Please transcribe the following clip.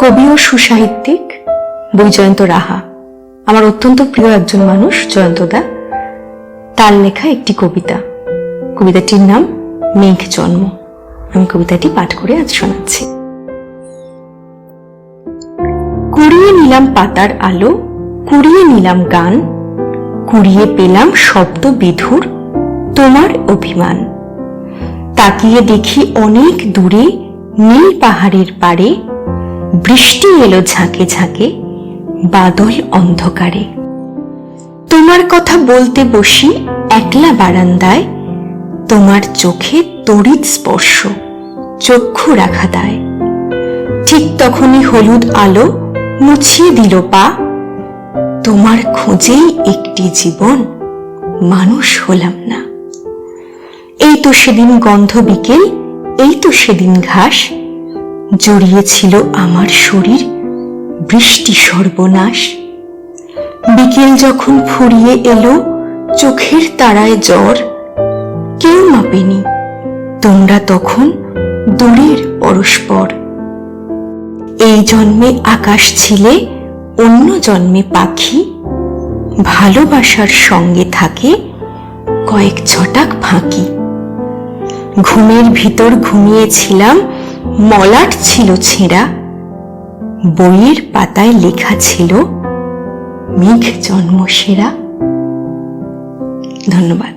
কবি ও সুসাহিত্যিক বৈজয়ন্ত রাহা। আমার অত্যন্ত প্রিয় একজন মানুষ, জয়ন্তদা। তার লেখা একটি কবিতা। কবিতাটির নাম মেঘ জন্ম। আমি কবিতাটি পাঠ করে আজ শোনাচ্ছি। কুড়িয়ে নিলাম পাতার আলো, কুড়িয়ে নিলাম গান, কুড়িয়ে পেলাম শব্দ বিধুর তোমার অভিমান। তাকিয়ে দেখি অনেক দূরে নীল পাহাড়ের পাড়ে বৃষ্টি এলো ঝাঁকে ঝাঁকে, বাদল অন্ধকারে। তোমার কথা বলতে বসি একলা বারান্দায়, তোমার চোখে তড়িৎ স্পর্শ, চক্ষু রাখা দায় ঠিক তখনই হলুদ আলো মুছিয়ে দিল পা। তোমার খোঁজেই একটি জীবন, মানুষ হলাম না। এই তো সেদিন গন্ধ বিকেল, এই তো সেদিন ঘাস জড়িয়েছিল আমার শরীর, বৃষ্টি সর্বনাশ। বিকেল যখন ফুরিয়ে এলো, চোখের তারায় জ্বর, কেউ মাপেনি। তোমরা তখন দূরের পরস্পর। এই জন্মে আকাশ ছিলে অন্য জন্মে পাখি। ভালোবাসার সঙ্গে থাকে কয়েক ছটাক ফাঁকি। ঘুমের ভিতর ঘুমিয়েছিলাম মলাট ছিল ছেঁড়া বইয়ের পাতায় লেখা ছিল মেঘ জন্ম সেরা। ধন্যবাদ।